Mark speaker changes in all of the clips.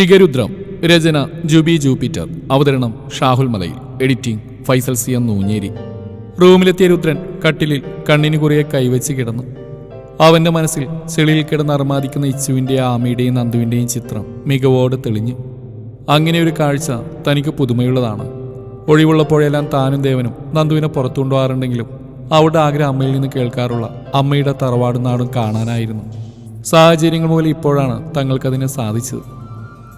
Speaker 1: ഷിഗരുദ്രം രചന Jubi Jupiter അവതരണം Shahul Malayil editing Faisal C M Noonjeri. റൂമിലെത്തിയ Rudran കട്ടിലിൽ കണ്ണിന് കുറേ കൈവച്ച് കിടന്നു. അവന്റെ മനസ്സിൽ ചെളിയിൽ കിടന്ന് അർമാദിക്കുന്ന ഇച്ചുവിന്റെ ആമയുടെയും നന്ദുവിന്റെയും ചിത്രം മികവോടെ തെളിഞ്ഞു. അങ്ങനെ ഒരു കാഴ്ച തനിക്ക് പുതുമയുള്ളതാണ്. ഒഴിവുള്ളപ്പോഴെല്ലാം താനും ദേവനും നന്ദുവിനെ പുറത്തു കൊണ്ടുപോകാറുണ്ടെങ്കിലും അവരുടെ ആഗ്രഹം അമ്മയിൽ നിന്ന് കേൾക്കാറുള്ള അമ്മയുടെ തറവാടും നാടും കാണാനായിരുന്നു. സാഹചര്യങ്ങൾ മൂലം ഇപ്പോഴാണ് തങ്ങൾക്കതിനെ സാധിച്ചത്.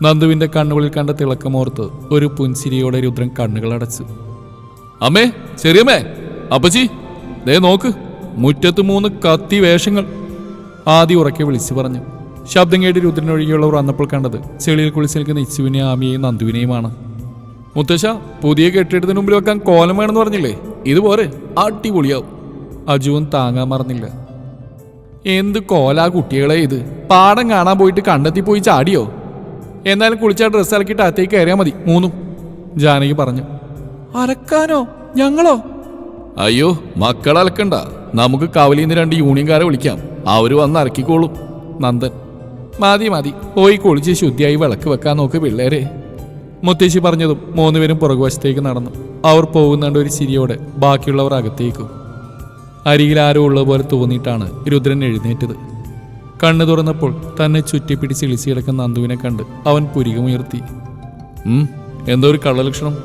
Speaker 1: നന്ദുവിന്റെ കണ്ണുകളിൽ കണ്ട തിളക്കമോർത്ത് ഒരു പുൻസിരിയോടെ രുദ്രൻ കണ്ണുകൾ അടച്ചു. അമ്മേ ചെറിയമ്മേ അപ്പച്ചി ദേ നോക്ക് മുറ്റത്ത് മൂന്ന് കത്തി വേഷങ്ങൾ. ആദ്യം ഉറക്കെ വിളിച്ചു പറഞ്ഞു. ശബ്ദം കേട്ട് രുദ്രനൊഴികെയുള്ളവർ വന്നപ്പോൾ കണ്ടത് ചെളിയിൽ കുളിച്ച് നിൽക്കുന്ന ഇച്ചുവിനെ ആമിയെയും നന്ദുവിനെയുമാണ്. മുത്തശ്ശ പുതിയ കെട്ടിടത്തിന് മുമ്പിൽ വെക്കാൻ കോലം വേണമെന്ന് പറഞ്ഞില്ലേ? ഇതുപോലെ അടിപൊളിയാവും. അജുവും താങ്ങാൻ മറന്നില്ല. എന്ത് കോലാ കുട്ടികളെ ഇത്? പാടം കാണാൻ പോയിട്ട് കണ്ടെത്തി പോയി ചാടിയോ? എന്നാലും കുളിച്ച ഡ്രസ്സ് അലക്കിയിട്ട് അകത്തേക്ക് കയറിയാൽ മതി. മൂന്നും. ജാനകി പറഞ്ഞു. അലക്കാനോ? ഞങ്ങളോ? അയ്യോ മക്കൾ അലക്കണ്ട. നമുക്ക് കവലിന്ന് രണ്ട് യൂണിയൻകാരെ വിളിക്കാം. അവർ വന്ന് അലക്കിക്കോളും. നന്ദൻ. മതി മതി. പോയി കുളിച്ച് ശുദ്ധിയായി വിളക്ക് വെക്കാൻ നോക്ക് പിള്ളേരെ. മുത്തശ്ശി പറഞ്ഞതും മൂന്നുപേരും പുറകുവശത്തേക്ക് നടന്നു. അവർ പോകുന്നുണ്ട് ഒരു ചിരിയോടെ. ബാക്കിയുള്ളവർ അകത്തേക്കും. അരികിൽ ആരോ ഉള്ളതുപോലെ തോന്നിയിട്ടാണ് രുദ്രൻ എഴുന്നേറ്റത്. കണ്ണു തുറന്നപ്പോൾ തന്നെ ചുറ്റിപ്പിടിച്ച് ഇളിച്ചു കിടക്കുന്ന നന്ദുവിനെ കണ്ട് അവൻ പുരികമുയർത്തി. എന്തോ ഒരു കള്ളലക്ഷണം.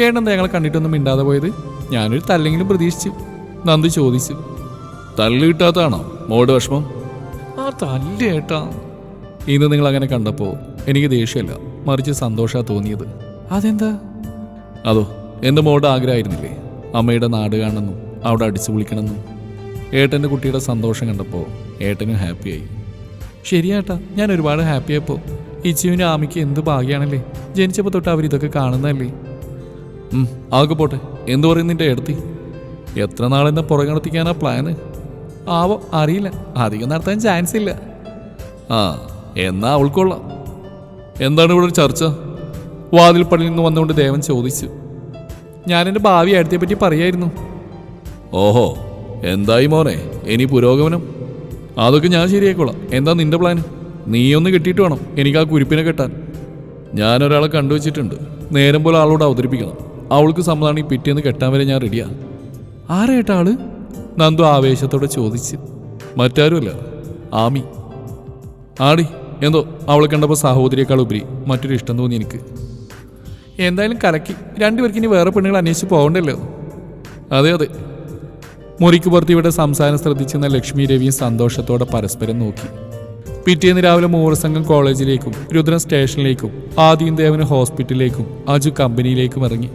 Speaker 1: ഏട്ടെന്താ ഞങ്ങളെ കണ്ടിട്ടൊന്നും മിണ്ടാതെ പോയത്? ഞാനൊരു തല്ലെങ്കിലും പ്രതീക്ഷിച്ചു. നന്ദു ചോദിച്ചു. തല്ല് കിട്ടാത്തതാണോ മോട് വിഷമം? ആ തല്ല് ഏട്ടാ. ഇന്ന് നിങ്ങൾ അങ്ങനെ കണ്ടപ്പോൾ എനിക്ക് ദേഷ്യമല്ല മറിച്ച് സന്തോഷാ തോന്നിയത്. അതെന്താ? അതോ എന്റെ മോട് ആഗ്രഹമായിരുന്നില്ലേ? അമ്മയുടെ നാട് കാണണമെന്നും അവിടെ അടിച്ചു വിളിക്കണമെന്നും ഏട്ടന്റെ കുട്ടിയുടെ സന്തോഷം കണ്ടപ്പോൾ ഏട്ടനും ഹാപ്പിയായി ശരിയാട്ടാ ഞാൻ ഒരുപാട് ഹാപ്പിയായപ്പോൾ ഇച്ചുവിനും ആമിക്ക് എന്ത് ഭാഗ്യാണല്ലേ? ജനിച്ചപ്പോൾ തൊട്ട് അവരിതൊക്കെ കാണുന്നതല്ലേ? ആകെ പോട്ടെ. എന്തു പറയുന്നിന്റെ എടുത്തി എത്ര നാളെന്നെ പുറകെ നടത്തിക്കാനാ പ്ലാന് ആവോ അറിയില്ല. അധികം നടത്താൻ ചാൻസ് ഇല്ല. ആ എന്നാ അവൾക്കൊള്ളാം എന്താണ് ഇവിടെ ചർച്ച? വാതിൽപ്പടിയിൽ നിന്ന് വന്നുകൊണ്ട് ദേവൻ ചോദിച്ചു. ഞാൻ എന്റെ ഭാവി അടുത്തെ പറ്റി പറയായിരുന്നു. ഓഹോ എന്തായി മോനെ? ഇനി പുരോഗമനം? അതൊക്കെ ഞാൻ ശരിയാക്കോളാം എന്താ നിന്റെ പ്ലാൻ നീ ഒന്ന് കെട്ടിയിട്ട് വേണം എനിക്ക് ആ കുരിപ്പിനെ കെട്ടാൻ. ഞാൻ ഒരാളെ കണ്ടുവച്ചിട്ടുണ്ട് നേരം പോലെ ആളോട് അവതരിപ്പിക്കണം. അവൾക്ക് സമ്മതമാണെങ്കിൽ പിറ്റേന്ന് കെട്ടാൻ വരെ ഞാൻ റെഡിയാ ആരാ ഏട്ടാ ആൾ? നന്ദു ആവേശത്തോടെ ചോദിച്ച്. മറ്റാരുമല്ല. ആമി. ആടി എന്തോ അവളെ കണ്ടപ്പോൾ സഹോദരിയേക്കാൾ ഉപരി മറ്റൊരു ഇഷ്ടം തോന്നി എനിക്ക്. എന്തായാലും കലക്കി. രണ്ടുപേർക്ക് ഇനി വേറെ പെണ്ണുങ്ങൾ അന്വേഷിച്ച് പോകണ്ടല്ലോ. അതെ അതെ. മുറിക്ക് പുറത്ത് സംസാരം ശ്രദ്ധിച്ചിരുന്ന ലക്ഷ്മി രവിയും സന്തോഷത്തോടെ പരസ്പരം നോക്കി. പിറ്റേന്ന് രാവിലെ മൂവർസംഘം കോളേജിലേക്കും രുദ്രൻ സ്റ്റേഷനിലേക്കും ആദ്യം ദേവന് ഹോസ്പിറ്റലിലേക്കും അജു കമ്പനിയിലേക്കും ഇറങ്ങി.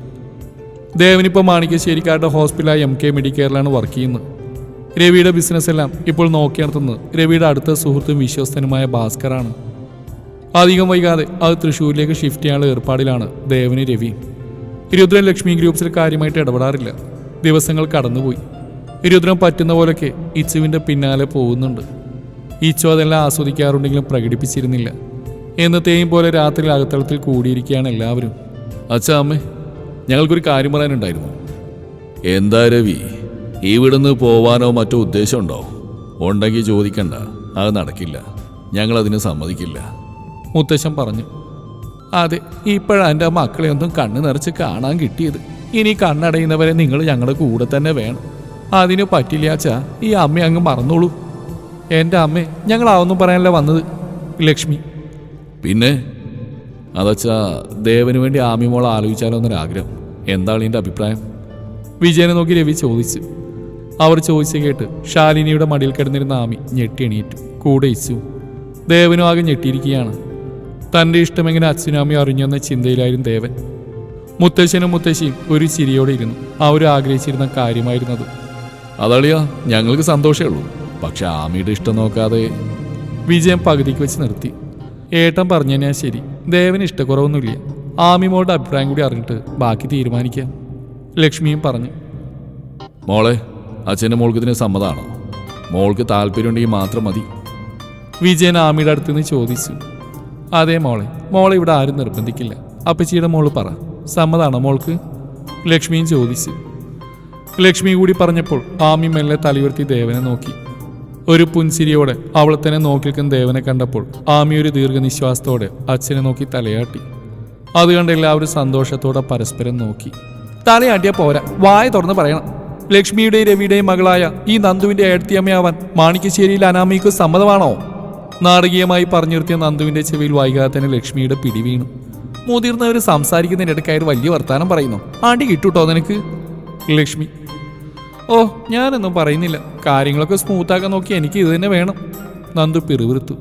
Speaker 1: ദേവനിപ്പോൾ മാണിക്കശ്ശേരിക്കാരുടെ ഹോസ്പിറ്റലായ എം കെ മെഡിക്കെയറിലാണ് വർക്ക് ചെയ്യുന്നത്. രവിയുടെ ബിസിനസ് എല്ലാം ഇപ്പോൾ നോക്കി നടത്തുന്നത് രവിയുടെ അടുത്ത സുഹൃത്തും വിശ്വസ്തനുമായ ഭാസ്കറാണ്. അധികം വൈകാതെ അത് തൃശ്ശൂരിലേക്ക് ഷിഫ്റ്റ് ചെയ്യാനുള്ള ഏർപ്പാടിലാണ് ദേവന് രവി രുദ്രൻ ലക്ഷ്മി ഗ്രൂപ്പ്സിൽ കാര്യമായിട്ട് ഇടപെടാറില്ല. ദിവസങ്ങൾ കടന്നുപോയി. രുദ്രൻ പറ്റുന്ന പോലൊക്കെ ഇച്ചുവിന്റെ പിന്നാലെ പോകുന്നുണ്ട്. ഇച്ചു അതെല്ലാം ആസ്വദിക്കാറുണ്ടെങ്കിലും പ്രകടിപ്പിച്ചിരുന്നില്ല. എന്നത്തെയും പോലെ രാത്രി അകത്തളത്തിൽ കൂടിയിരിക്കുകയാണ് എല്ലാവരും. അച്ഛാ അമ്മേ ഞങ്ങൾക്കൊരു കാര്യം പറയാനുണ്ടായിരുന്നു. എന്താ രവി? ഇവിടുന്ന് പോവാനോ മറ്റോ ഉദ്ദേശമുണ്ടോ? ഉണ്ടെങ്കിൽ ചോദിക്കണ്ട. അത് നടക്കില്ല. ഞങ്ങളതിന് സമ്മതിക്കില്ല. മുത്തശ്ശൻ പറഞ്ഞു. അതെ ഇപ്പോഴാണ് എന്റെ മക്കളെ ഒന്നും കണ്ണു നിറച്ച് കാണാൻ കിട്ടിയത്. ഇനി കണ്ണടയുന്നവരെ നിങ്ങൾ ഞങ്ങളുടെ കൂടെ തന്നെ വേണം. അതിന് പറ്റില്ലാച്ചാ ഈ അമ്മ അങ്ങ് മറന്നോളൂ. എന്റെ അമ്മ ഞങ്ങൾ അതൊന്നും പറയാനല്ല വന്നത്? ലക്ഷ്മി. പിന്നെ? അതച്ചാ ദേവന് വേണ്ടി ആമിമോൾ ആലോചിച്ചാലോ എന്നൊരാഗ്രഹം എന്താണ് എന്റെ അഭിപ്രായം? വിജയനെ നോക്കി രവി ചോദിച്ചു. അവർ ചോദിച്ചു കേട്ട് ശാലിനിയുടെ മടിയിൽ കിടന്നിരുന്ന ആമി ഞെട്ടി എണീറ്റു. കൂടെ ഇച്ചു ദേവനും ആകെ ഞെട്ടിയിരിക്കുകയാണ്. തന്റെ ഇഷ്ടമെങ്ങനെ അച്ഛനും അമ്മയും അറിഞ്ഞെന്ന ചിന്തയിലായിരുന്നു ദേവൻ. മുത്തശ്ശനും മുത്തശ്ശിയും ഒരു ചിരിയോടെ ഇരുന്നു. അവരാഗ്രഹിച്ചിരുന്ന കാര്യമായിരുന്നത് അതളിയാ ഞങ്ങൾക്ക് സന്തോഷമേ ഉള്ളൂ. പക്ഷെ ആമിയുടെ ഇഷ്ടം നോക്കാതെ വിജയം പകുതിക്ക് വെച്ച് നിർത്തി. ഏട്ടൻ പറഞ്ഞു തന്നെയാ ശരി. ദേവന് ഇഷ്ടക്കുറവൊന്നുമില്ല. ആമിമോളുടെ അഭിപ്രായം കൂടി അറിഞ്ഞിട്ട് ബാക്കി തീരുമാനിക്കാം. ലക്ഷ്മിയും പറഞ്ഞു. മോളെ അച്ഛന്റെ മോൾക്ക് ഇതിന് സമ്മതമാണോ മോൾക്ക് താല്പര്യമുണ്ടെങ്കിൽ മാത്രം മതി. വിജയൻ ആമിയുടെ അടുത്ത് നിന്ന് ചോദിച്ചു. അതെ മോളെ മോളെ ഇവിടെ ആരും നിർബന്ധിക്കില്ല. അപ്പച്ചിയുടെ മോൾ പറ സമ്മതാണോ മോൾക്ക്? ലക്ഷ്മിയും ചോദിച്ചു. ലക്ഷ്മി കൂടി പറഞ്ഞപ്പോൾ ആമി മെല്ലെ തലയുയർത്തി ദേവനെ നോക്കി. ഒരു പുൻസിരിയോടെ അവളെ തന്നെ നോക്കിൽക്കുന്ന ദേവനെ കണ്ടപ്പോൾ ആമി ഒരു ദീർഘനിശ്വാസത്തോടെ അച്ഛനെ നോക്കി തലയാട്ടി. അത് കണ്ട് എല്ലാവരും സന്തോഷത്തോടെ പരസ്പരം നോക്കി. തലയാട്ടിയ പോരാ വായ തുറന്ന് പറയണം. ലക്ഷ്മിയുടെയും രവിയുടെയും മകളായ ഈ നന്ദുവിന്റെ ഏഴ്ത്തിയമ്മയാവാൻ മാണിക്കശ്ശേരിയിൽ അനാമിക്ക് സമ്മതമാണോ? നാടകീയമായി പറഞ്ഞു നിർത്തിയ നന്ദുവിന്റെ ചെവിയിൽ വൈകാതെ തന്നെ ലക്ഷ്മിയുടെ പിടി വീണു. മുതിർന്നവർ സംസാരിക്കുന്നതിനിടയ്ക്കായി വലിയ വർത്തമാനം പറയുന്നു. ആണ്ടി കിട്ടൂട്ടോ നിനക്ക്? ലക്ഷ്മി ഓ ഞാനൊന്നും പറയുന്നില്ല. കാര്യങ്ങളൊക്കെ സ്മൂത്താക്കാൻ നോക്കി എനിക്ക് ഇത് തന്നെ വേണം. നന്ദു പിറുവിറുത്തു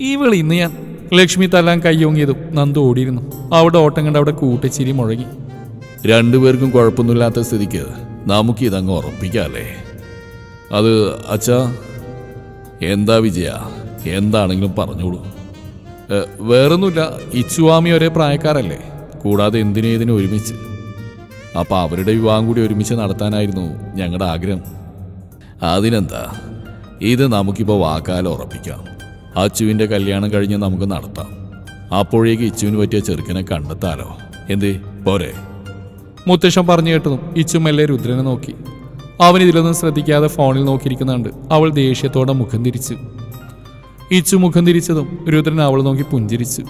Speaker 1: ഇവൾ ഇന്ന് ഞാൻ ലക്ഷ്മി തല്ലാൻ കയ്യോങ്ങിയതും നന്ദു ഓടിയിരുന്നു. അവിടെ ഓട്ടം കണ്ട് അവിടെ കൂട്ടച്ചിരി മുഴങ്ങി.
Speaker 2: രണ്ടുപേർക്കും കുഴപ്പമൊന്നുമില്ലാത്ത സ്ഥിതിക്ക് നമുക്ക് ഇതങ്ങ് ഉറപ്പിക്കാല്ലേ? അത് അച്ഛാ എന്താ വിജയ? എന്താണെങ്കിലും പറഞ്ഞോളൂ.
Speaker 1: "ഏ, വേറൊന്നുമില്ല ഇച്ചുവാമി ഒരേ പ്രായക്കാരല്ലേ? കൂടാതെ എന്തിനേതിനും ഒരുമിച്ച്?
Speaker 2: അപ്പൊ അവരുടെ വിവാഹം കൂടി ഒരുമിച്ച് നടത്താനായിരുന്നു ഞങ്ങളുടെ ആഗ്രഹം. അതിനെന്താ? ഇത് നമുക്കിപ്പോൾ വാക്കാലം ഉറപ്പിക്കാം. അച്ചുവിന്റെ കല്യാണം കഴിഞ്ഞ് നമുക്ക് നടത്താം. അപ്പോഴേക്ക് ഇച്ചുവിന് പറ്റിയ ചെറുക്കനെ കണ്ടെത്താലോ? എന്ത്? പോരെ.
Speaker 1: മുത്തശ്ശൻ പറഞ്ഞു കേട്ടതും ഇച്ചു മെല്ലെ രുദ്രനെ നോക്കി. അവൻ ഇതിലൊന്നും ശ്രദ്ധിക്കാതെ ഫോണിൽ നോക്കിയിരിക്കുന്നുണ്ട്. അവൾ ദേഷ്യത്തോടെ മുഖം തിരിച്ചു. ഇച്ചു മുഖം തിരിച്ചതും രുദ്രൻ അവൾ നോക്കി പുഞ്ചിരിച്ചു.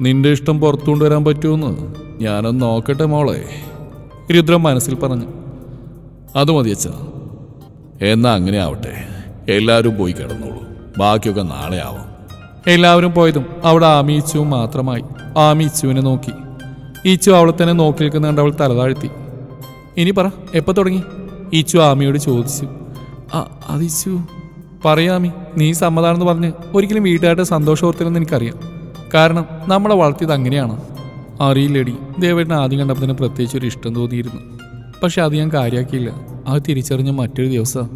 Speaker 1: നിന്റെ ഇഷ്ടം പുറത്തുകൊണ്ടുവരാൻ പറ്റുമെന്ന് ഞാനൊന്ന് നോക്കട്ടെ മോളെ. രുദ്രൻ മനസ്സിൽ പറഞ്ഞു
Speaker 2: അത് മതി അച്ഛ. എന്നാ അങ്ങനെ ആവട്ടെ. എല്ലാവരും പോയി കിടന്നോളൂ. ബാക്കിയൊക്കെ നാളെ ആവാം.
Speaker 1: എല്ലാവരും പോയതും അവിടെ ആമീച്ചുവും മാത്രമായി. ആമീച്ചുവിനെ നോക്കി. ഈച്ചു അവളെ തന്നെ നോക്കി നിൽക്കുന്നുണ്ട് അവൾ തലതാഴ്ത്തി. ഇനി പറ എപ്പോൾ തുടങ്ങി? ഈച്ചു ആമിയോട് ചോദിച്ചു. ആ അത് ഇച്ചു പറയാമി നീ സമ്മതാണെന്ന് പറഞ്ഞ് ഒരിക്കലും വീട്ടുകാരുടെ സന്തോഷം ഓർത്തില്ലെന്ന് എനിക്കറിയാം. കാരണം നമ്മളെ വളർത്തിയത് അങ്ങനെയാണ്. അറിയില്ലടി. ദേവേട്ടൻ ആദ്യം കണ്ടപ്പോൾ തന്നെ പ്രത്യേകിച്ച് ഒരു ഇഷ്ടം തോന്നിയിരുന്നു. പക്ഷെ അത് ഞാൻ കാര്യമാക്കിയില്ല അത് തിരിച്ചറിഞ്ഞ മറ്റൊരു ദിവസം.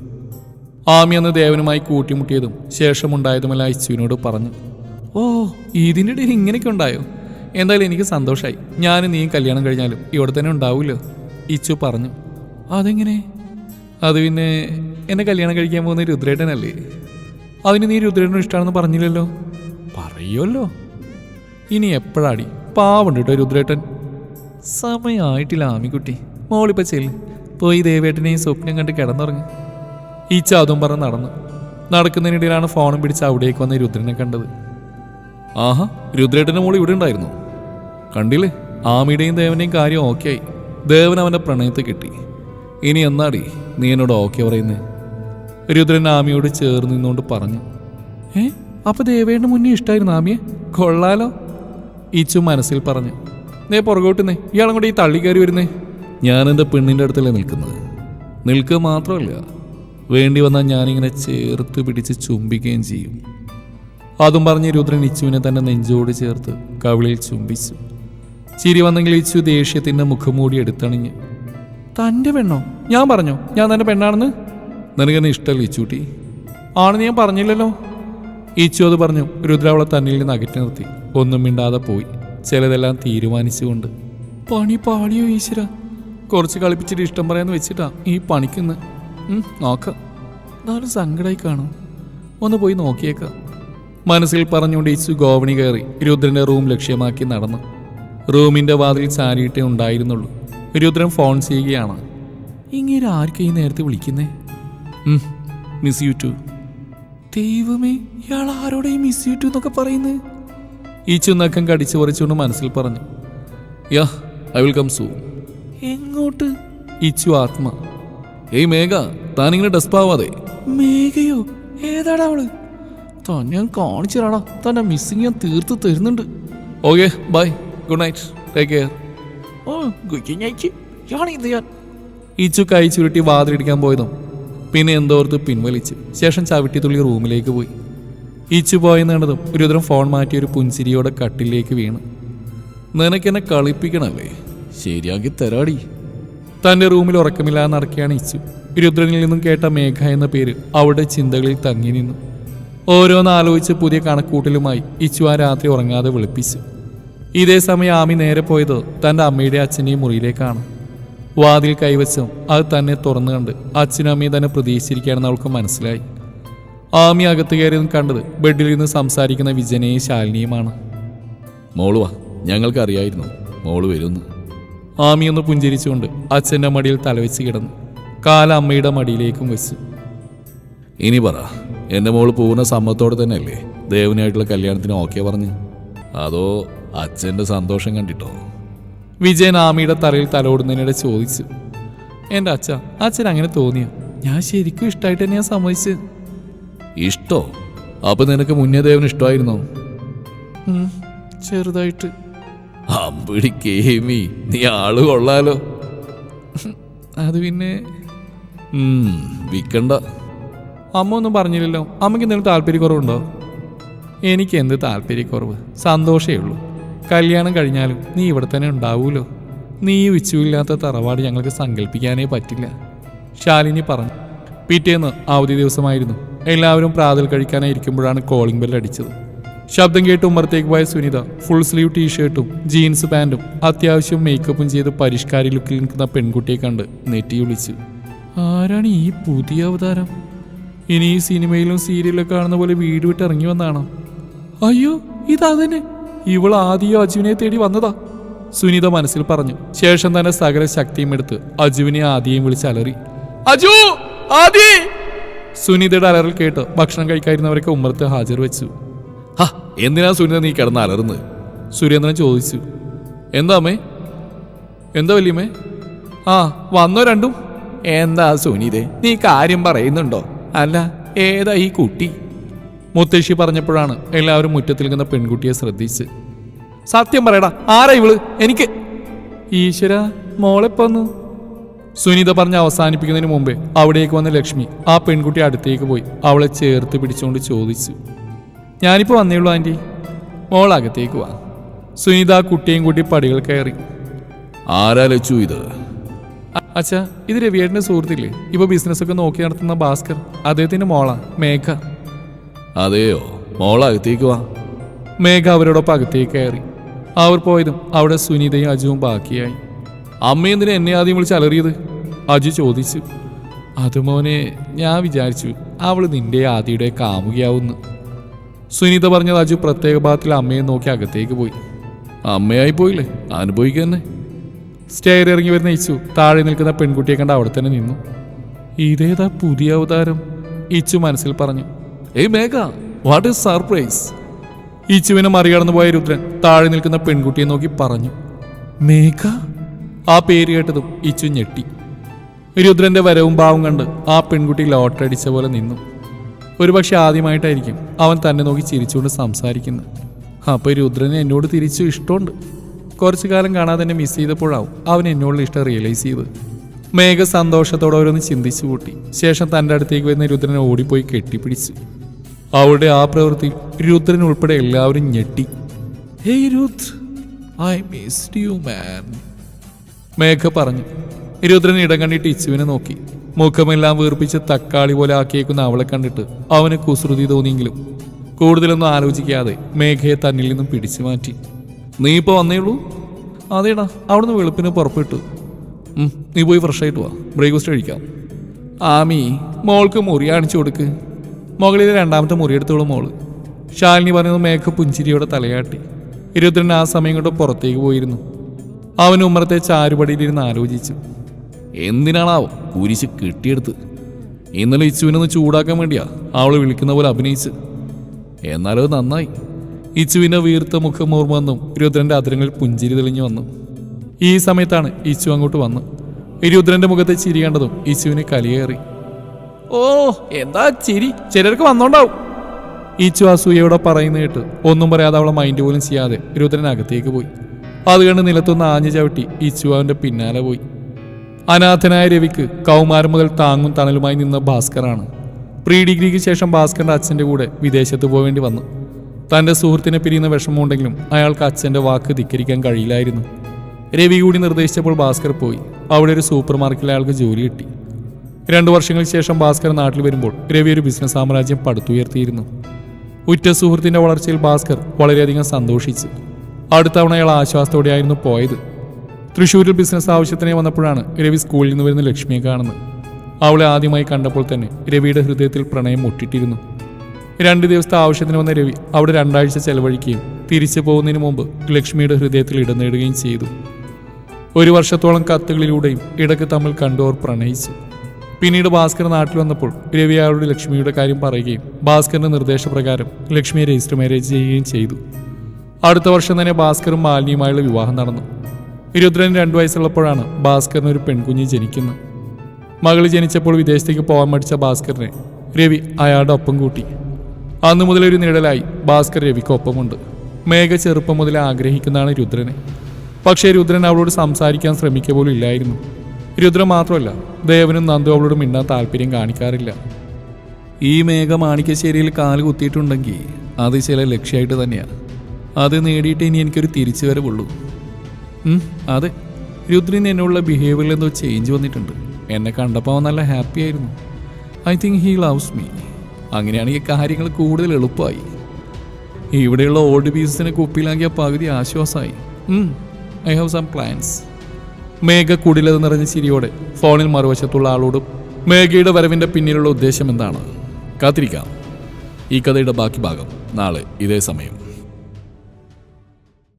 Speaker 1: ആമി അന്ന് ദേവനുമായി കൂട്ടിമുട്ടിയതും ശേഷമുണ്ടായതുമെല്ലാം ഇച്ചുവിനോട് പറഞ്ഞു. ഓ ഇതിന്റെ ഇടയിൽ ഇങ്ങനെയൊക്കെ ഉണ്ടായോ? എന്തായാലും എനിക്ക് സന്തോഷമായി ഞാനും നീയും കല്യാണം കഴിഞ്ഞാലും ഇവിടെ തന്നെ ഉണ്ടാവുമല്ലോ ഇച്ചു പറഞ്ഞു. അതെങ്ങനെ? അത് പിന്നെ എന്നെ കല്യാണം കഴിക്കാൻ പോകുന്ന രുദ്രേട്ടനല്ലേ? അതിന് നീ രുദ്രേട്ടനും ഇഷ്ടമാണെന്ന് പറഞ്ഞില്ലല്ലോ? പറയുമല്ലോ ഇനി എപ്പോഴാടി? പാവുണ്ട് കേട്ടോ രുദ്രേട്ടൻ. സമയമായിട്ടില്ല ആമിക്കുട്ടി. മോളിപ്പോ ചെല്ല്. പോയി ദേവേട്ടനെയും സ്വപ്നം കണ്ട് കിടന്നുറങ്ങി. ഈ ചാതും പറഞ്ഞ് നടന്നു. നടക്കുന്നതിനിടയിലാണ് ഫോണും പിടിച്ച് അവിടേക്ക് വന്ന് രുദ്രനെ കണ്ടത്. ആഹാ രുദ്രേട്ടന്റെ മോൾ ഇവിടെ ഉണ്ടായിരുന്നു. കണ്ടില്ലേ? ആമിയുടെയും ദേവന്റെയും കാര്യം ഓക്കെ ആയി ദേവൻ അവന്റെ പ്രണയത്തെ കിട്ടി. ഇനി എന്നാടി നീ എന്നോട് ഓക്കെ പറയുന്നേ? രുദ്രൻ ആമിയോട് ചേർന്ന് നിന്നുകൊണ്ട് പറഞ്ഞു. ഏ അപ്പൊ ദേവേടിന് മുന്നേ ഇഷ്ടമായിരുന്നു ആമിയെ? കൊള്ളാലോ. ഈച്ചു മനസ്സിൽ പറഞ്ഞു നേ പുറകോട്ടുന്നേ ഇയാളും കൂടെ ഈ തള്ളി കയറി വരുന്നേ. ഞാൻ എന്റെ പെണ്ണിന്റെ അടുത്തല്ലേ നിൽക്കുന്നത്? നിൽക്കുക മാത്രമല്ല വേണ്ടി വന്നാൽ ഞാനിങ്ങനെ ചേർത്ത് പിടിച്ച് ചുംബിക്കുകയും ചെയ്യും. അതും പറഞ്ഞ് രുദ്രൻ ഇച്ചുവിനെ തന്നെ നെഞ്ചോട് ചേർത്ത് കവിളിൽ ചുംബിച്ചു. ചിരി വന്നെങ്കിൽ ഇച്ചു ദേഷ്യത്തിന്റെ മുഖംമൂടി എടുത്തണിഞ്ഞ് തന്റെ പെണ്ണോ? ഞാൻ പറഞ്ഞോ? ഞാൻ തന്റെ പെണ്ണാണെന്ന്? നിനക്കെന്നെ ഇഷ്ടമല്ല ഇച്ചുട്ടി ആണെന്ന് ഞാൻ പറഞ്ഞില്ലല്ലോ. ഈച്ചു അത് പറഞ്ഞു രുദ്ര അവളെ തന്നിൽ നിന്ന് അകറ്റി നിർത്തി. ഒന്നും മിണ്ടാതെ പോയി. ചിലതെല്ലാം തീരുമാനിച്ചുകൊണ്ട് പണി പാടിയോ ഈശ്വര. കുറച്ച് കളിപ്പിച്ചിട്ട് ഇഷ്ടം പറയാന്ന് വെച്ചിട്ടാ ഈ പണിക്കുന്ന്. നോക്കാം. എന്നാലും സങ്കടമായി കാണും. ഒന്ന് പോയി നോക്കിയേക്കാം. മനസ്സിൽ പറഞ്ഞുകൊണ്ട് ഈശു ഗോവണി കയറി രുദ്രന്റെ റൂം ലക്ഷ്യമാക്കി നടന്നു. റൂമിന്റെ വാതിൽ ചാരിയിട്ടേ ഉണ്ടായിരുന്നുള്ളൂ. രുദ്രൻ ഫോൺ ചെയ്യുകയാണ് ഇങ്ങനെ ആർക്കും ഈ നേരത്തെ വിളിക്കുന്നേ? മിസ് യു ടു ദൈവമേ ഇയാൾ ആരോടെ മിസ് യു ടു എന്നൊക്കെ പറയുന്നത് ഈ ചുന്നക്കം കടിച്ചു പറിച്ചുകൊണ്ട് മനസ്സിൽ പറഞ്ഞു yeah I will come soon എങ്ങോട്ട്? ഇച്ചു ആത്മ ഏയ് മേഘ താനിങ്ങനെ ഡെസ്പാവാതെ മേഘയോ? ഏതാടാ അവൾ? തന്നെ ഞാൻ കാണിച്ചു തരാടാ തന്നെ മിസ്സിങ് ഞാൻ തീർത്ത് തരുന്നുണ്ട്. Okay bye good night take care oh good night ഇത് ഞാൻ. ഇച്ചു കൈ ചുരുട്ടി വാതിലിടിക്കാൻ പോയതും പിന്നെ എന്തോർത്ത് പിൻവലിച്ചു ശേഷം ചവിട്ടി തുള്ളി റൂമിലേക്ക് പോയി. ഇച്ചു പോയെന്ന് കണ്ടതും ഒരുതരം ഫോൺ മാറ്റി ഒരു പുൻസിരിയോടെ കട്ടിലേക്ക് വീണു. നിനക്കെന്നെ കളിപ്പിക്കണല്ലേ? ശരിയാക്കി തരാടി. തന്റെ റൂമിൽ ഉറക്കമില്ലാതെ നടക്കുകയാണ് ഇച്ചു രുദ്രനിൽ നിന്നും കേട്ട മേഘ എന്ന പേര് അവളുടെ ചിന്തകളിൽ തങ്ങി നിന്നു. ഓരോന്ന് ആലോചിച്ച് പുതിയ കണക്കൂട്ടലുമായി ഇച്ചു ആ രാത്രി ഉറങ്ങാതെ വിളിപ്പിച്ചു. ഇതേ സമയം ആമി നേരെ പോയത് തന്റെ അമ്മയുടെ അച്ഛന്റെയും മുറിയിലേക്കാണ്. വാതിൽ കൈവച്ചും അത് തന്നെ തുറന്നു കണ്ട് അച്ഛനും അമ്മയും തന്നെ പ്രതീക്ഷിച്ചിരിക്കുകയാണെന്ന് അവൾക്ക് മനസ്സിലായി. ആമി അകത്ത് കയറി കണ്ടത് ബെഡിൽ നിന്ന് സംസാരിക്കുന്ന വിജനയും ശാലിനിയുമാണ്.
Speaker 2: മോളുവാ ഞങ്ങൾക്ക് അറിയായിരുന്നു. മോൾ വരുന്നു.
Speaker 1: ആമി ഒന്ന് പുഞ്ചിരിച്ചുകൊണ്ട് അച്ഛന്റെ മടിയിൽ തലവെച്ച് കിടന്നു. കാല അമ്മയുടെ മടിയിലേക്കും വെച്ചു.
Speaker 2: ഇനി പറ എന്റെ മോൾ പൂർണ തന്നെ അല്ലേ ദേവനായിട്ടുള്ള കല്യാണത്തിന് ഓക്കെ പറഞ്ഞു? അതോ അച്ഛന്റെ സന്തോഷം കണ്ടിട്ടോ?
Speaker 1: വിജയൻ ആമിയുടെ തലയിൽ തലോടുന്നതിനിടെ ചോദിച്ചു. എന്റെ അച്ഛ അച്ഛൻ അങ്ങനെ തോന്നിയോ? ഞാൻ ശരിക്കും ഇഷ്ടമായിട്ട് തന്നെയാണ് സമ്മതിച്ച്
Speaker 2: ഇഷ്ടോ? അപ്പൊ നിനക്ക് മുന്നേ ദേവന് ഇഷ്ടമായിരുന്നോ
Speaker 1: ചെറുതായിട്ട്.
Speaker 2: അമ്പിടി കേമി നീ ആൾ കൊള്ളാലോ.
Speaker 1: അത് പിന്നെ?
Speaker 2: വിൽക്കണ്ട വിക്കണ്ട.
Speaker 1: അമ്മ ഒന്നും പറഞ്ഞില്ലല്ലോ. അമ്മയ്ക്ക് എന്തെങ്കിലും താല്പര്യക്കുറവുണ്ടോ? എനിക്ക് എന്ത് താല്പര്യക്കുറവ്? സന്തോഷമേ ഉള്ളൂ. കല്യാണം കഴിഞ്ഞാലും നീ ഇവിടെ തന്നെ ഉണ്ടാവൂലോ? നീ വിച്ചുവില്ലാത്ത തറവാട് ഞങ്ങൾക്ക് സങ്കല്പിക്കാനേ പറ്റില്ല. ശാലിനി പറഞ്ഞു. പിറ്റേന്ന് അവധി ദിവസമായിരുന്നു. എല്ലാവരും പ്രാതൽ കഴിക്കാനായി ഇരിക്കുമ്പോഴാണ് കോളിംഗ് ബെൽ അടിച്ചത്. ശബ്ദം കേട്ട് ഉമ്മറത്തേക്ക് പോയ സുനിത ഫുൾ സ്ലീവ് ടീഷർട്ടും ജീൻസ് പാന്റും അത്യാവശ്യം മേക്കപ്പും ചെയ്ത് പരിഷ്കാരി ലുക്കിൽ നിൽക്കുന്ന പെൺകുട്ടിയെ കണ്ട് നെറ്റി വിളിച്ചു. ആരാണ് ഈ പുതിയ അവതാരം? ഇനി ഈ സിനിമയിലും സീരിയലിലും കാണുന്ന പോലെ വീട് വിട്ട് ഇറങ്ങി വന്നാണോ? അയ്യോ ഇതാ തന്നെ ഇവൾ ആദ്യം അജുവിനെ തേടി വന്നതാ. സുനിത മനസ്സിൽ പറഞ്ഞു. ശേഷം തന്നെ സകല ശക്തിയും എടുത്ത് അജുവിനെ ആദ്യം വിളിച്ച് അലറി. അജു ആദി! സുനിതയുടെ അലറൽ കേട്ട് ഭക്ഷണം കഴിക്കാതിരുന്നവരൊക്കെ ഉമ്മർത്ത് ഹാജർ വെച്ചു.
Speaker 2: ഹ എന്തിനാ സുനിത നീ കിടന്ന് അലറുന്നത്?
Speaker 1: സുരേന്ദ്രൻ ചോദിച്ചു. എന്താ അമ്മേ? എന്താ വല്യമ്മേ? ആ വന്നോ രണ്ടും? എന്താ സുനിതേ നീ കാര്യം പറയുന്നുണ്ടോ? അല്ല ഏതാ ഈ കുട്ടി? മുത്തശ്ശി പറഞ്ഞപ്പോഴാണ് എല്ലാവരും മുറ്റത്തിൽ നിൽക്കുന്ന പെൺകുട്ടിയെ ശ്രദ്ധിച്ച്. സത്യം പറയടാ ആരാ ഇവൾ? എനിക്ക് ഈശ്വര മോളെ പോന്നു സുനിത പറഞ്ഞ് അവസാനിപ്പിക്കുന്നതിന് മുമ്പേ അവിടേക്ക് വന്ന ലക്ഷ്മി ആ പെൺകുട്ടി അടുത്തേക്ക് പോയി അവളെ ചേർത്ത് പിടിച്ചുകൊണ്ട് ചോദിച്ചു. ഞാനിപ്പോൾ വന്നേയുള്ളൂ ആന്റി മോൾ അകത്തേക്ക് വാ. സുനിത ആ കുട്ടിയും കൂട്ടി പടികൾ കയറി.
Speaker 2: ആരാ ലച്ചു ഇത്?
Speaker 1: അച്ഛാ ഇത് രവിയേട്ടന്റെ സുഹൃത്തില്ലേ? ഇപ്പൊ ബിസിനസ് ഒക്കെ നോക്കി നടത്തുന്ന ഭാസ്കർ. അദ്ദേഹത്തിന്റെ മോളാ മേഘ.
Speaker 2: അതെയോ? മോളകത്തേക്ക് വാ.
Speaker 1: മേഘ അവരോടൊപ്പം അകത്തേക്ക് കയറി. അവർ പോയതും അവിടെ സുനിതയും അജുവും ബാക്കിയായി. അമ്മ എന്തിനെ എന്നെ ആദ്യം വിളിച്ച് അലറിയത്? അജു ചോദിച്ചു. അത് മോനെ ഞാൻ വിചാരിച്ചു അവൾ നിന്റെ ആദിയുടെ കാമുകയാവുന്നു. സുനിത പറഞ്ഞത് അജു പ്രത്യേക ഭാഗത്തിൽ അമ്മയെ നോക്കി അകത്തേക്ക് പോയി.
Speaker 2: അമ്മയായി പോയില്ലേ? അനുഭവിക്കുക തന്നെ
Speaker 1: സ്റ്റെയർ ഇറങ്ങി വരുന്ന ഇച്ചു താഴെ നിൽക്കുന്ന പെൺകുട്ടിയെ കണ്ട് അവിടെ തന്നെ നിന്നു. ഇതേതാ പുതിയ അവതാരം? ഇച്ചു മനസ്സിൽ പറഞ്ഞു.
Speaker 2: Hey Megha what is surprise
Speaker 1: ഇച്ചുവിനെ മറികടന്നു പോയ രുദ്രൻ താഴെ നിൽക്കുന്ന പെൺകുട്ടിയെ നോക്കി പറഞ്ഞു. മേഘ? ആ പേര് കേട്ടതും ഇച്ചു ഞെട്ടി. രുദ്രന്റെ വരവും ഭാവം കണ്ട് ആ പെൺകുട്ടി ലോട്ടടിച്ച പോലെ നിന്നു. ഒരുപക്ഷെ ആദ്യമായിട്ടായിരിക്കും അവൻ തന്നെ നോക്കി ചിരിച്ചുകൊണ്ട് സംസാരിക്കുന്നത് അപ്പൊ രുദ്രന് എന്നോട് തിരിച്ചു ഇഷ്ടമുണ്ട്. കുറച്ചു കാലം കാണാതെ തന്നെ മിസ് ചെയ്തപ്പോഴാവും അവൻ എന്നോടുള്ള ഇഷ്ടം റിയലൈസ് ചെയ്ത്. മേഘ സന്തോഷത്തോടെ ഓരോന്ന് ചിന്തിച്ചു കൂട്ടി. ശേഷം തന്റെ അടുത്തേക്ക് വരുന്ന രുദ്രനെ ഓടിപ്പോയി കെട്ടിപ്പിടിച്ചു. അവളുടെ ആ പ്രവൃത്തി രുദ്രൻ ഉൾപ്പെടെ എല്ലാവരും ഞെട്ടി. Hey Rudra I missed you man Megha പറഞ്ഞു. രുദ്രൻ ഇടം കണ്ടിട്ട് ഇച്ചുവിനെ നോക്കി. മുഖമെല്ലാം വീർപ്പിച്ച് തക്കാളി പോലെ ആക്കിയേക്കുന്ന അവളെ കണ്ടിട്ട് അവന് കുസൃതി തോന്നിയെങ്കിലും കൂടുതലൊന്നും ആലോചിക്കാതെ മേഘയെ തന്നിൽ നിന്നും പിടിച്ചു മാറ്റി. നീ ഇപ്പോൾ വന്നേ ഉള്ളൂ? അതേടാ അവിടുന്ന് വെളുപ്പിന് പുറപ്പെട്ടു. നീ പോയി ഫ്രഷ് ആയിട്ട് വാ. ബ്രേക്ക്ഫാസ്റ്റ് കഴിക്കാം. ആമി മോൾക്ക് മുറി അണിച്ചു കൊടുക്ക്. മുകളിൽ രണ്ടാമത്തെ മുറിയെടുത്തോളൂ മോൾ. ശാലിനി പറയുന്നത് മേഘ പുഞ്ചിരിയോടെ തലയാട്ടി. ഇരുപത്തിരണ്ട് ആ സമയം കൊണ്ട് പുറത്തേക്ക് പോയിരുന്നു. അവൻ ഉമ്മറത്തെ ചാരുപടിയിലിരുന്ന് ആലോചിച്ചു.
Speaker 2: എന്തിനാണാവോ കുരിശ് കിട്ടിയെടുത്ത്? ഇന്നലെ ഇച്ചുവിനൊന്ന് ചൂടാക്കാൻ വേണ്ടിയാ അവൾ വിളിക്കുന്ന പോലെ അഭിനയിച്ച്. എന്നാലത് നന്നായി.
Speaker 1: ഇച്ചുവിന്റെ വീർത്ത മുഖം ഓർമ്മ വന്നും രുദ്രന്റെ അതിരങ്ങളിൽ പുഞ്ചിരി തെളിഞ്ഞു വന്നു. ഈ സമയത്താണ് ഇച്ചു അങ്ങോട്ട് വന്നു. രുദ്രന്റെ മുഖത്തെ ചിരി കണ്ടതും ഇച്ചുവിന് കലിയേറി. ഓ എന്താ ചിരി? ചിലർക്ക് വന്നോണ്ടാവും. ഇച്ചു അസൂയയോടെ പറയുന്ന കേട്ട് ഒന്നും പറയാതെ അവളെ മൈൻഡ് പോലും ചെയ്യാതെ രുദ്രൻ അകത്തേക്ക് പോയി. അത് കണ്ട് നിലത്തുനിന്ന് ആഞ്ഞു ചവിട്ടി ഇച്ചു അവന്റെ പിന്നാലെ പോയി. അനാഥനായ രവിക്ക് കൗമാരം മുതൽ താങ്ങും തണലുമായി നിന്ന ഭാസ്കറാണ്. പ്രീ ഡിഗ്രിക്ക് ശേഷം ഭാസ്കറിന്റെ അച്ഛന്റെ കൂടെ വിദേശത്ത് പോവേണ്ടി വന്നു. തന്റെ സുഹൃത്തിനെ പിരിയുന്ന വിഷമമുണ്ടെങ്കിലും അയാൾക്ക് അച്ഛന്റെ വാക്ക് ധിക്കരിക്കാൻ കഴിയില്ലായിരുന്നു. രവി കൂടി നിർദ്ദേശിച്ചപ്പോൾ ഭാസ്കർ പോയി. അവിടെ ഒരു സൂപ്പർ മാർക്കറ്റിൽ അയാൾക്ക് ജോലി കിട്ടി. രണ്ടു വർഷങ്ങൾക്ക് ശേഷം ഭാസ്കർ നാട്ടിൽ വരുമ്പോൾ രവി ഒരു ബിസിനസ് സാമ്രാജ്യം പടുത്തുയർത്തിയിരുന്നു. ഉറ്റ സുഹൃത്തിന്റെ വളർച്ചയിൽ ഭാസ്കർ വളരെയധികം സന്തോഷിച്ചു. അടുത്ത തവണ അയാൾ ആശ്വാസത്തോടെയായിരുന്നു പോയത്. തൃശ്ശൂരിൽ ബിസിനസ് ആവശ്യത്തിനെ വന്നപ്പോഴാണ് രവി സ്കൂളിൽ നിന്ന് വരുന്ന ലക്ഷ്മിയെ കാണുന്നത്. അവളെ ആദ്യമായി കണ്ടപ്പോൾ തന്നെ രവിയുടെ ഹൃദയത്തിൽ പ്രണയം മുട്ടിട്ടിരുന്നു. രണ്ട് ദിവസത്തെ ആവശ്യത്തിന് വന്ന രവി അവിടെ രണ്ടാഴ്ച ചെലവഴിക്കുകയും തിരിച്ചു പോകുന്നതിന് മുമ്പ് ലക്ഷ്മിയുടെ ഹൃദയത്തിൽ ഇടം നേടുകയും ചെയ്തു. ഒരു വർഷത്തോളം കത്തുകളിലൂടെയും ഇടയ്ക്ക് തമ്മിൽ കണ്ടോർ പ്രണയിച്ചു. പിന്നീട് ഭാസ്കർ നാട്ടിൽ വന്നപ്പോൾ രവി അയാളുടെ ലക്ഷ്മിയുടെ കാര്യം പറയുകയും ഭാസ്കറിന്റെ നിർദ്ദേശപ്രകാരം ലക്ഷ്മിയെ രജിസ്റ്റർ മാരേജ് ചെയ്യുകയും ചെയ്തു. അടുത്ത വർഷം തന്നെ ഭാസ്കറും മാലിനിയുമായുള്ള വിവാഹം നടന്നു. രുദ്രൻ രണ്ടു വയസ്സുള്ളപ്പോഴാണ് ഭാസ്കറിന് ഒരു പെൺകുഞ്ഞ് ജനിക്കുന്നത്. മകൾ ജനിച്ചപ്പോൾ വിദേശത്തേക്ക് പോകാൻ മടിച്ച ഭാസ്കറിനെ രവി അയാളുടെ ഒപ്പം കൂട്ടി. അന്നു മുതൽ ഒരു നിഴലായി ഭാസ്കർ രവിക്കൊപ്പമുണ്ട് മേഘ ചെറുപ്പം മുതൽ ആഗ്രഹിക്കുന്നതാണ് രുദ്രനെ. പക്ഷേ രുദ്രൻ അവളോട് സംസാരിക്കാൻ ശ്രമിക്കുക പോലും ഇല്ലായിരുന്നു. രുദ്രൻ മാത്രമല്ല ദേവനും നന്ദു അവളോട് മിണ്ടാൻ താല്പര്യം കാണിക്കാറില്ല. ഈ മേഘ മാണിക്കശ്ശേരിയിൽ കാൽ കുത്തിയിട്ടുണ്ടെങ്കിൽ അത് ചില ലക്ഷ്യമായിട്ട് തന്നെയാണ് അത് നേടിയിട്ട് ഇനി എനിക്കൊരു തിരിച്ചു വരവുള്ളൂ അതെ. രുദ്രന് എന്നുള്ള ബിഹേവിയറിൽ എന്തോ ചേഞ്ച് വന്നിട്ടുണ്ട്. എന്നെ കണ്ടപ്പോൾ അവൻ നല്ല ഹാപ്പി ആയിരുന്നു. I think he loves me അങ്ങനെയാണെങ്കിൽ കാര്യങ്ങൾ കൂടുതൽ എളുപ്പമായി. ഇവിടെയുള്ള ഓൾഡ് പീസസിനെ കുപ്പിയിലാക്കിയ പകുതി ആശ്വാസമായി. I have some plans Megha കുടിലത് നിറഞ്ഞ ചിരിയോടെ ഫോണിൽ മറുവശത്തുള്ള ആളോടും മേഘയുടെ വരവിന്റെ പിന്നിലുള്ള ഉദ്ദേശം എന്താണ്?
Speaker 2: കാത്തിരിക്കാം. ഈ കഥയുടെ ബാക്കി ഭാഗം നാളെ ഇതേ സമയം.